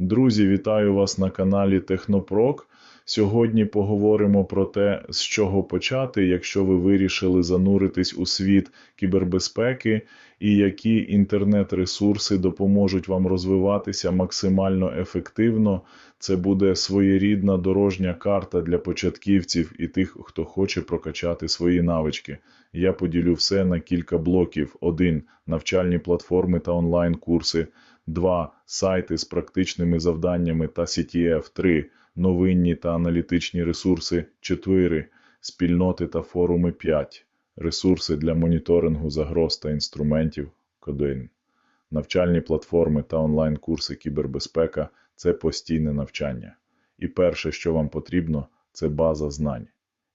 Друзі, вітаю вас на каналі Технопрок. Сьогодні поговоримо про те, з чого почати, якщо ви вирішили зануритись у світ кібербезпеки і які інтернет-ресурси допоможуть вам розвиватися максимально ефективно. Це буде своєрідна дорожня карта для початківців і тих, хто хоче прокачати свої навички. Я поділю все на кілька блоків: 1. Навчальні платформи та онлайн-курси. 2. Сайти з практичними завданнями та CTF. 3. Новинні та аналітичні ресурси. 4. Спільноти та форуми. 5. Ресурси для моніторингу загроз та інструментів. 1. Навчальні платформи та онлайн-курси кібербезпека це постійне навчання. І перше, що вам потрібно, це база знань.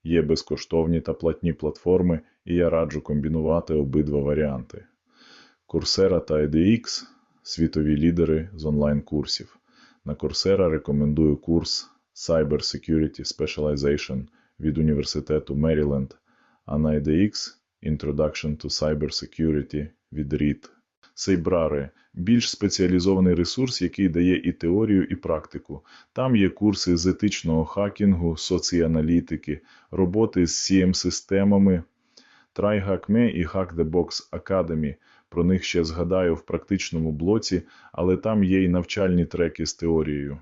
Є безкоштовні та платні платформи, і я раджу комбінувати обидва варіанти. Coursera та edX – світові лідери з онлайн-курсів. На Coursera рекомендую курс Cyber Security Specialization від Університету Меріленд, а на edX – Introduction to Cyber Security від RIT. Сейбрари більш спеціалізований ресурс, який дає і теорію, і практику. Там є курси з етичного хакінгу, соціаналітики, роботи з CM-системами, TryHackMe і Hack the Box Academy. Про них ще згадаю в практичному блоці, але там є й навчальні треки з теорією.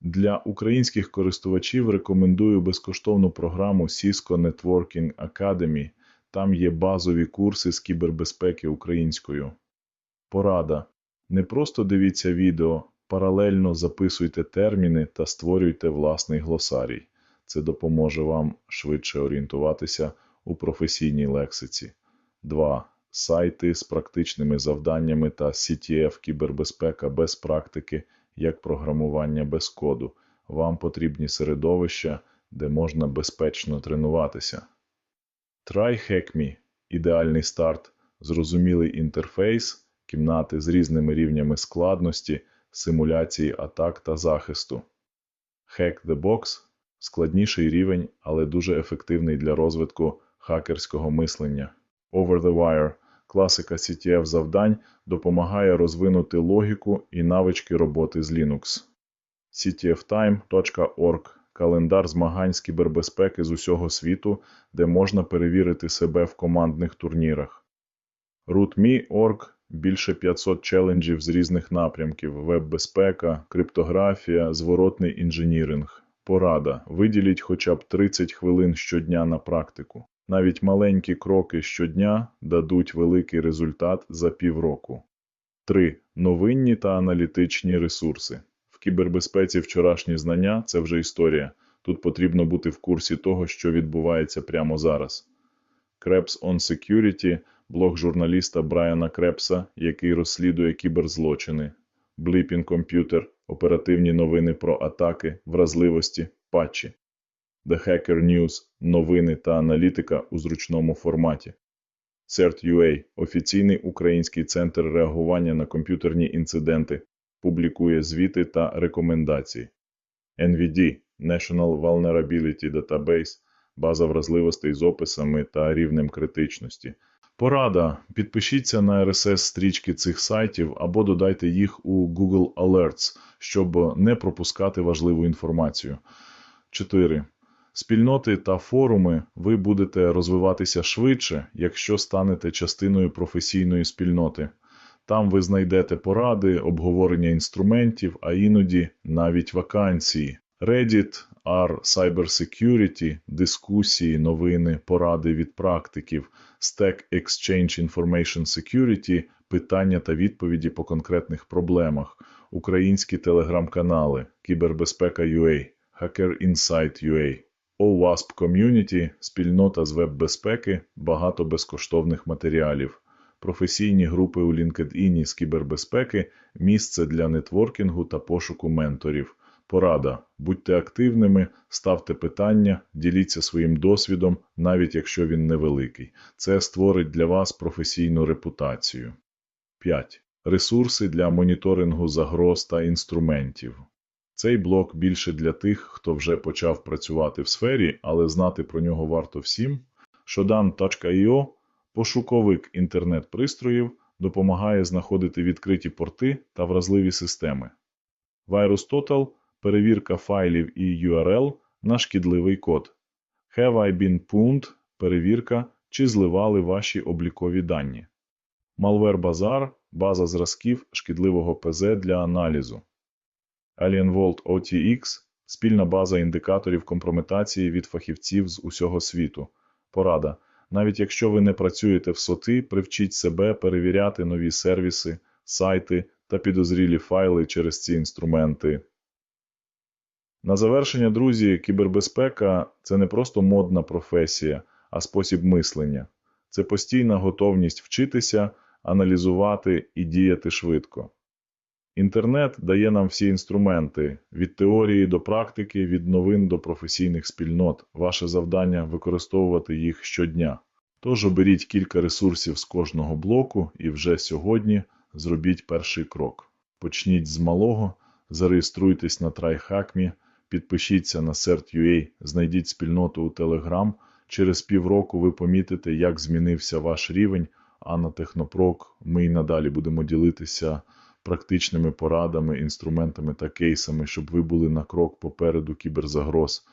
Для українських користувачів рекомендую безкоштовну програму Cisco Networking Academy. Там є базові курси з кібербезпеки українською. Порада. Не просто дивіться відео, паралельно записуйте терміни та створюйте власний глосарій. Це допоможе вам швидше орієнтуватися у професійній лексиці. 2. Сайти з практичними завданнями та CTF кібербезпека без практики, як програмування без коду. Вам потрібні середовища, де можна безпечно тренуватися. TryHackMe – ідеальний старт, зрозумілий інтерфейс, кімнати з різними рівнями складності, симуляції атак та захисту. Hack the Box – складніший рівень, але дуже ефективний для розвитку хакерського мислення. Over the Wire – класика CTF завдань допомагає розвинути логіку і навички роботи з Linux. ctftime.org – календар змагань з кібербезпеки з усього світу, де можна перевірити себе в командних турнірах. rootme.org – більше 500 челенджів з різних напрямків: веб-безпека, криптографія, зворотний інженіринг. Порада. Виділіть хоча б 30 хвилин щодня на практику. Навіть маленькі кроки щодня дадуть великий результат за півроку. 3. Новинні та аналітичні ресурси. В кібербезпеці вчорашні знання це вже історія. Тут потрібно бути в курсі того, що відбувається прямо зараз. Krebs on Security – блог журналіста Брайана Крепса, який розслідує кіберзлочини. Bleeping Computer – оперативні новини про атаки, вразливості, патчі. The Hacker News – новини та аналітика у зручному форматі. CERT.UA – офіційний український центр реагування на комп'ютерні інциденти, публікує звіти та рекомендації. NVD – National Vulnerability Database – база вразливостей з описами та рівнем критичності. Порада. Підпишіться на RSS-стрічки цих сайтів або додайте їх у Google Alerts, щоб не пропускати важливу інформацію. 4. Спільноти та форуми ви будете розвиватися швидше, якщо станете частиною професійної спільноти. Там ви знайдете поради, обговорення інструментів, а іноді навіть вакансії. Reddit, R Cybersecurity, дискусії, новини, поради від практиків, Stack Exchange Information Security, питання та відповіді по конкретних проблемах, українські телеграм-канали, Кібербезпека UA, Hacker Insight UA. OWASP Community – спільнота з веб-безпеки, багато безкоштовних матеріалів, професійні групи у LinkedIn з кібербезпеки, місце для нетворкінгу та пошуку менторів. Порада. Будьте активними, ставте питання, діліться своїм досвідом, навіть якщо він невеликий. Це створить для вас професійну репутацію. 5. Ресурси для моніторингу загроз та інструментів. Цей блок більше для тих, хто вже почав працювати в сфері, але знати про нього варто всім. Shodan.io – пошуковик інтернет-пристроїв, допомагає знаходити відкриті порти та вразливі системи. VirusTotal – перевірка файлів і URL на шкідливий код. Have I перевірка, чи зливали ваші облікові дані. Malware Bazaar – база зразків шкідливого ПЗ для аналізу. AlienVault OTX – спільна база індикаторів компрометації від фахівців з усього світу. Порада. Навіть якщо ви не працюєте в СОТи, привчіть себе перевіряти нові сервіси, сайти та підозрілі файли через ці інструменти. На завершення, друзі, кібербезпека – це не просто модна професія, а спосіб мислення. Це постійна готовність вчитися, аналізувати і діяти швидко. Інтернет дає нам всі інструменти – від теорії до практики, від новин до професійних спільнот. Ваше завдання – використовувати їх щодня. Тож оберіть кілька ресурсів з кожного блоку і вже сьогодні зробіть перший крок. Почніть з малого, зареєструйтесь на TryHackMe, підпишіться на CERT.ua, знайдіть спільноту у Telegram. Через півроку ви помітите, як змінився ваш рівень, а на Технопрок ми й надалі будемо ділитися практичними порадами, інструментами та кейсами, щоб ви були на крок попереду кіберзагроз.